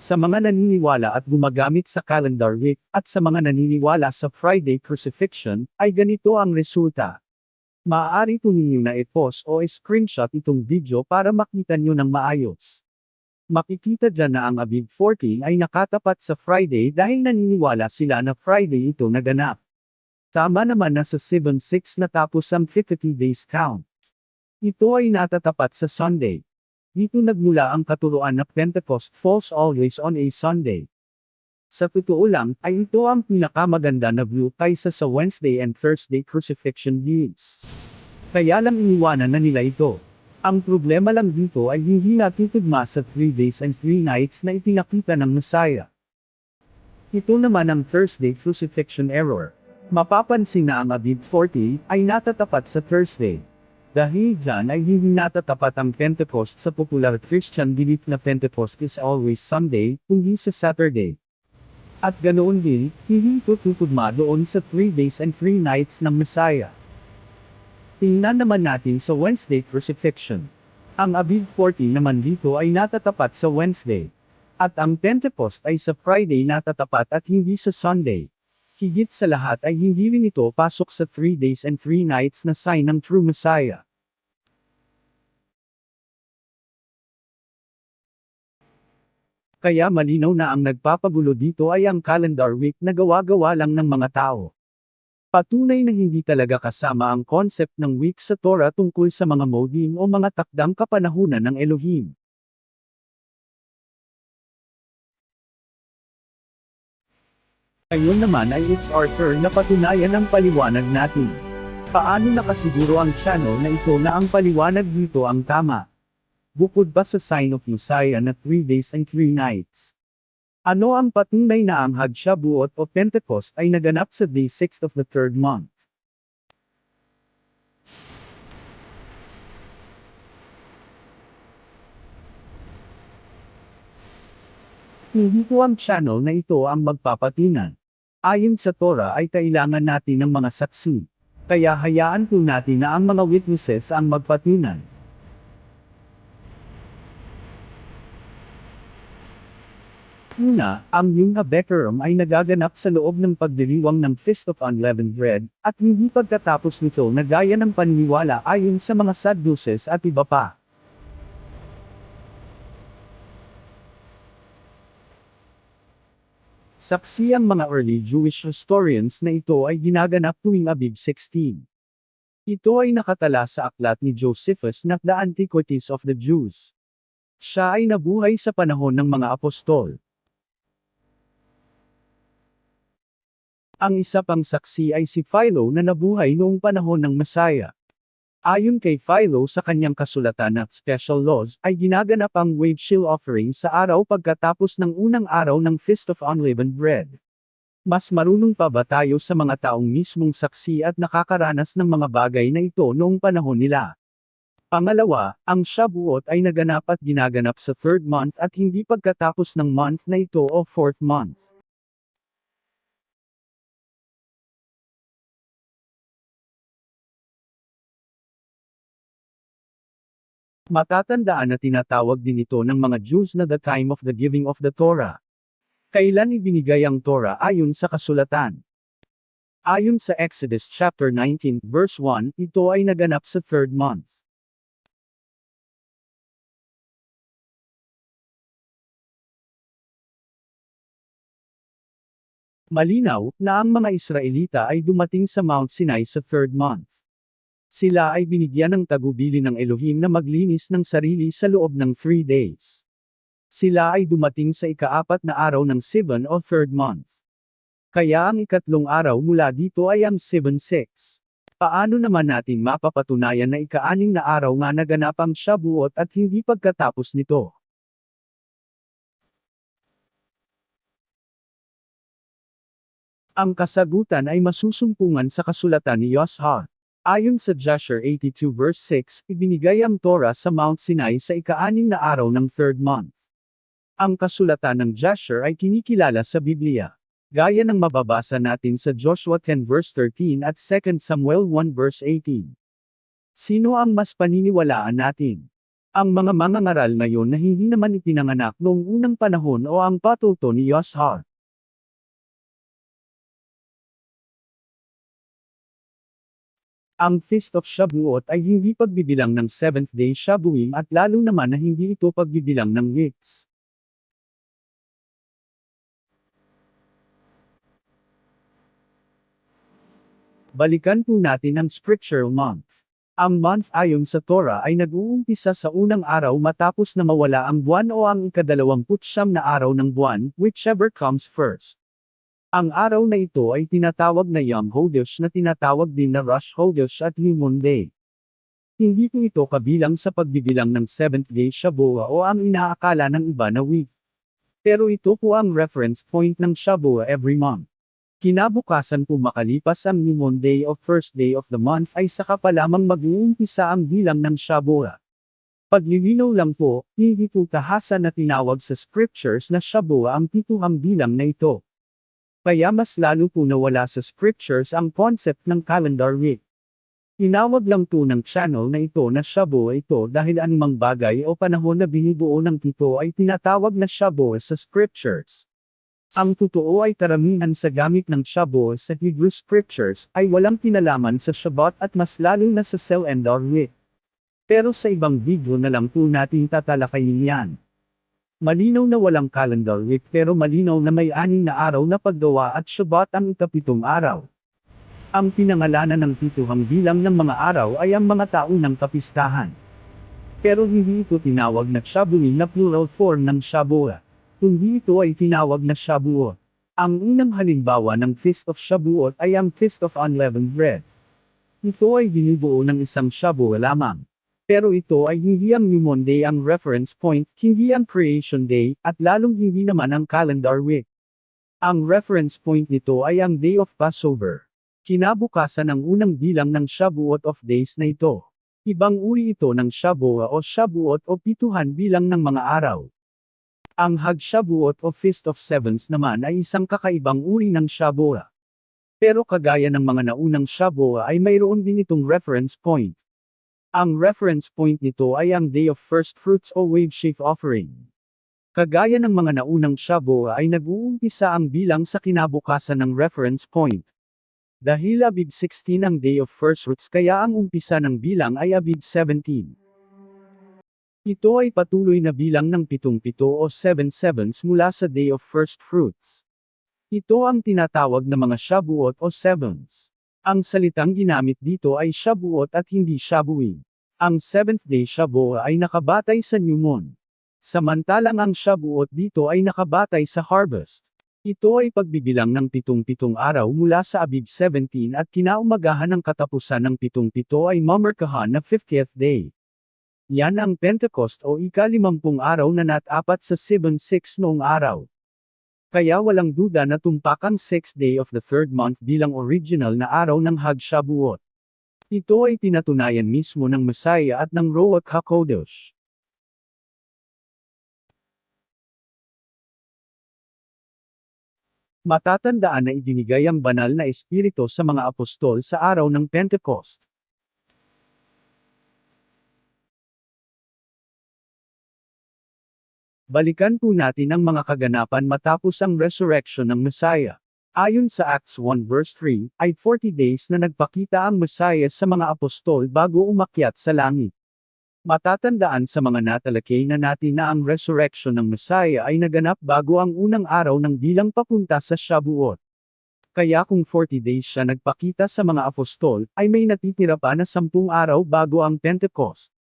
Sa mga naniniwala at gumagamit sa calendar week, at sa mga naniniwala sa Friday crucifixion, ay ganito ang resulta. Maaari po ninyo na i-post o screenshot itong video para makita nyo ng maayos. Makikita dyan na ang Aviv 14 ay nakatapat sa Friday dahil naniniwala sila na Friday ito naganap. Tama naman na sa 7-6 natapos ang 52 days count. Ito ay natatapat sa Sunday. Dito nagmula ang katuruan na Pentecost falls always on a Sunday. Sa totoo lang, ay ito ang pinakamaganda na view kaysa sa Wednesday and Thursday crucifixion views. Kaya lang iniwanan na nila ito. Ang problema lang dito ay hindi natutugma sa 3 days and 3 nights na ipinakita ng Messiah. Ito naman ang Thursday crucifixion error. Mapapansin na ang Aviv 40 ay natatapat sa Thursday. Dahil dyan ay hindi natatapat ang Pentecost sa popular Christian belief na Pentecost is always Sunday, kundi sa Saturday. At ganoon din, hindi ito tutugma doon sa 3 days and 3 nights ng Messiah. Tingnan naman natin sa Wednesday crucifixion. Ang Aviv 40 naman dito ay natatapat sa Wednesday. At ang Pentecost ay sa Friday natatapat at hindi sa Sunday. Higit sa lahat ay hindi rin ito pasok sa 3 days and 3 nights na sign ng true Messiah. Kaya malinaw na ang nagpapagulo dito ay ang calendar week na gawa-gawa lang ng mga tao. Patunay na hindi talaga kasama ang concept ng week sa Torah tungkol sa mga modim o mga takdang kapanahunan ng Elohim. Ngayon naman ay it's our turn na patunayan ang paliwanag natin. Paano nakasiguro ang channel na ito na ang paliwanag dito ang tama? Bukod ba sa sign of Messiah na 3 days and 3 nights? Ano ang patunay na ang Hagshabuot o Pentecost ay naganap sa day 6 of the third month? Hindi po ang channel na ito ang magpapatinan. Ayon sa Torah ay kailangan natin ng mga saksi. Kaya hayaan po natin na ang mga witnesses ang magpatunan. Una, ang Yunga Bekarum ay nagaganap sa loob ng pagdiriwang ng Feast of Unleavened Bread, at hindi pagkatapos nito na gaya ng paniniwala ayon sa mga Sadducees at iba pa. Saksi ang mga early Jewish historians na ito ay ginaganap tuwing Abib 16. Ito ay nakatala sa aklat ni Josephus na The Antiquities of the Jews. Siya ay nabuhay sa panahon ng mga apostol. Ang isa pang saksi ay si Philo na nabuhay noong panahon ng Messiah. Ayon kay Philo sa kanyang kasulatan na Special Laws, ay ginaganap ang wave shield offering sa araw pagkatapos ng unang araw ng Feast of Unleavened Bread. Mas marunong pa ba tayo sa mga taong mismong saksi at nakakaranas ng mga bagay na ito noong panahon nila? Pangalawa, ang Shabuot ay naganap at ginaganap sa third month at hindi pagkatapos ng month na ito o fourth month. Matatandaan na tinatawag din ito ng mga Jews na the time of the giving of the Torah. Kailan ibinigay ang Torah ayon sa kasulatan? Ayon sa Exodus chapter 19 verse 1, ito ay naganap sa third month. Malinaw na ang mga Israelita ay dumating sa Mount Sinai sa third month. Sila ay binigyan ng tagubili ng Elohim na maglinis ng sarili sa loob ng three days. Sila ay dumating sa ikaapat na araw ng Sivan o third month. Kaya ang ikatlong araw mula dito ay ang 7-6. Paano naman natin mapapatunayan na ika-anim na araw nga naganap ang Shabuot at hindi pagkatapos nito? Ang kasagutan ay masusumpungan sa kasulatan ni Yoshua. Ayon sa Joshua 82 verse 6, ibinigay ang Torah sa Mount Sinai sa ika-anim na araw ng third month. Ang kasulatan ng Joshua ay kinikilala sa Biblia. Gaya ng mababasa natin sa Joshua 10 verse 13 at 2 Samuel 1 verse 18. Sino ang mas paniniwalaan natin? Ang mga mangangaral ngayon na hindi naman ipinanganak noong unang panahon o ang patuto ni Yoshua? Ang Feast of Shavuot ay hindi pagbibilang ng seventh day Shabuim at lalo naman na hindi ito pagbibilang ng weeks. Balikan po natin ang scriptural month. Ang month ayon sa Torah ay nag-uumpisa sa unang araw matapos na mawala ang buwan o ang ikadalawamputsyam na araw ng buwan, whichever comes first. Ang araw na ito ay tinatawag na Yom Hodesh na tinatawag din na Rosh Hodesh at Moon Day. Hindi po ito kabilang sa pagbibilang ng 7th day Shabuah o ang inaakala ng iba na week. Pero ito po ang reference point ng Shabuah every month. Kinabukasan po makalipas ang Moon Day o first day of the month ay saka pa lamang mag-uumpisa ang bilang ng Shabuah. Paglilinaw lang po, hindi po tahasan na tinawag sa scriptures na Shabuah ang pituhang bilang na ito. Kaya mas lalo po nawala sa scriptures ang concept ng calendar week. Inawag lang po ng channel na ito na Shabuah ito dahil anumang bagay o panahon na binibuo ng pito ay tinatawag na Shabuah sa scriptures. Ang totoo ay karamihan sa gamit ng Shabuah sa Hebrew scriptures ay walang pinalaman sa Shabbat at mas lalo na sa Selendar week. Pero sa ibang video na lang po natin tatalakayin yan. Malinaw na walang calendar week pero malinaw na may aning na araw na paggawa at Shabbat ang ikapitong araw. Ang pinangalanan ng pituhang bilang ng mga araw ay ang mga taon ng kapistahan. Pero hindi ito tinawag na Shabuin na plural form ng Shabuah. Kundi ito ay tinawag na Shabuot. Ang unang halimbawa ng Feast of Shabuot ay ang Feast of Unleavened Bread. Ito ay binubuo ng isang Shabuah lamang. Pero ito ay hindi ang New Moon ang reference point, hindi ang Creation Day, at lalong hindi naman ang calendar week. Ang reference point nito ay ang Day of Passover. Kinabukasan ang unang bilang ng Shabuot of Days na ito. Ibang uri ito ng Shabuah o Shabuot o pituhan bilang ng mga araw. Ang Hag Shabuot o Feast of Sevens naman ay isang kakaibang uri ng Shabuah. Pero kagaya ng mga naunang Shabuah ay mayroon din itong reference point. Ang reference point nito ay ang Day of First Fruits o Wave Sheaf Offering. Kagaya ng mga naunang Shabuah ay nag-uumpisa ang bilang sa kinabukasan ng reference point. Dahil Abib 16 ang Day of First Fruits kaya ang umpisa ng bilang ay Abib 17. Ito ay patuloy na bilang ng pitong-pito o 7 sevens mula sa Day of First Fruits. Ito ang tinatawag na mga Shabuot o sevens. Ang salitang ginamit dito ay Shabuot at hindi Shabuin. Ang 7th day Shabuah ay nakabatay sa New Moon. Samantalang ang Shabuot dito ay nakabatay sa harvest. Ito ay pagbibilang ng pitong-pitong araw mula sa Abib 17 at kinaumagahan ng katapusan ng pitong-pito ay mamarkahan na 50th day. Yan ang Pentecost o ikalimampung araw na natapat sa 7-6 noong araw. Kaya walang duda na tumpak ang 6th day of the third month bilang original na araw ng Hag Shabuot. Ito ay pinatunayan mismo ng Messiah at ng Roach HaKodesh. Matatandaan na ibinigay ang banal na espiritu sa mga apostol sa araw ng Pentecost. Balikan po natin ang mga kaganapan matapos ang resurrection ng Messiah. Ayon sa Acts 1 verse 3, ay 40 days na nagpakita ang Messiah sa mga apostol bago umakyat sa langit. Matatandaan sa mga natalakay na natin na ang resurrection ng Messiah ay naganap bago ang unang araw ng bilang papunta sa Shabuot. Kaya kung 40 days siya nagpakita sa mga apostol, ay may natitira pa na 10 araw bago ang Pentecost.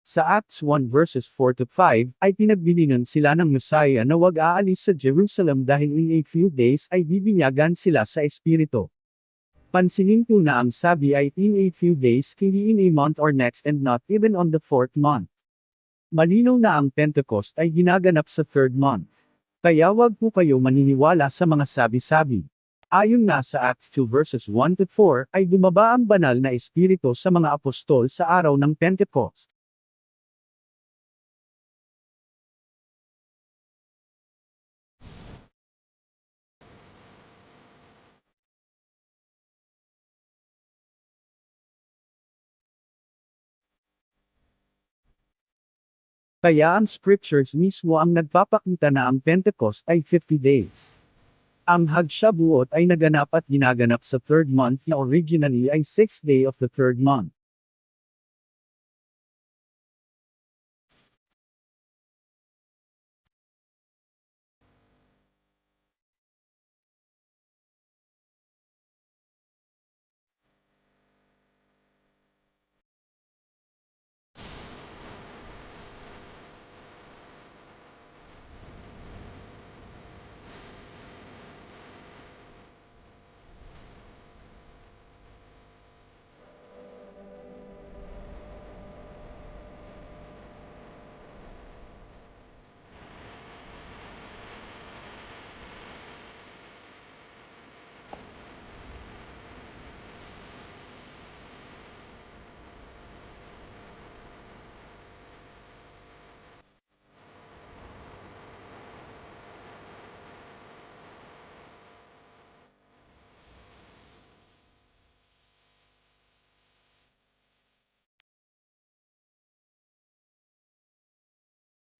Sa Acts 1 verses 4 to 5, ay pinagbilinan sila ng Messiah na wag aalis sa Jerusalem dahil in a few days ay bibinyagan sila sa Espiritu. Pansinin po na ang sabi ay in a few days hindi in a month or next and not even on the fourth month. Malinaw na ang Pentecost ay ginaganap sa third month. Kaya wag po kayo maniniwala sa mga sabi-sabi. Ayon nga sa Acts 2 verses 1 to 4, ay bumaba ang banal na espiritu sa mga apostol sa araw ng Pentecost. Kaya ang scriptures mismo ang nagpapakita na ang Pentecost ay 50 days. Ang Hagshabuot ay naganap at ginaganap sa third month na originally ay 6th day of the third month.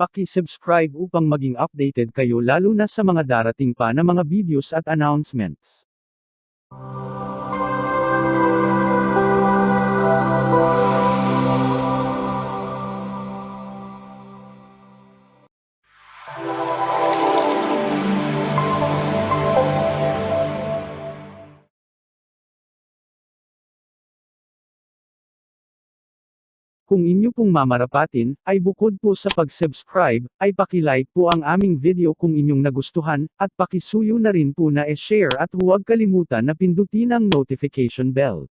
Paki-subscribe upang maging updated kayo lalo na sa mga darating pa na mga videos at announcements. Kung inyo pong mamarapatin, ay bukod po sa pag-subscribe, ay paki-like po ang aming video kung inyong nagustuhan, at pakisuyo na rin po na e-share at huwag kalimutan na pindutin ang notification bell.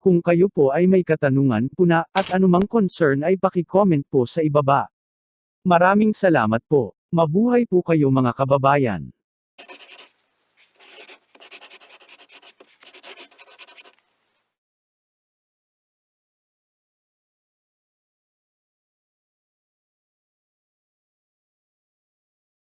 Kung kayo po ay may katanungan, puna, at anumang concern ay paki-comment po sa ibaba. Maraming salamat po. Mabuhay po kayo mga kababayan.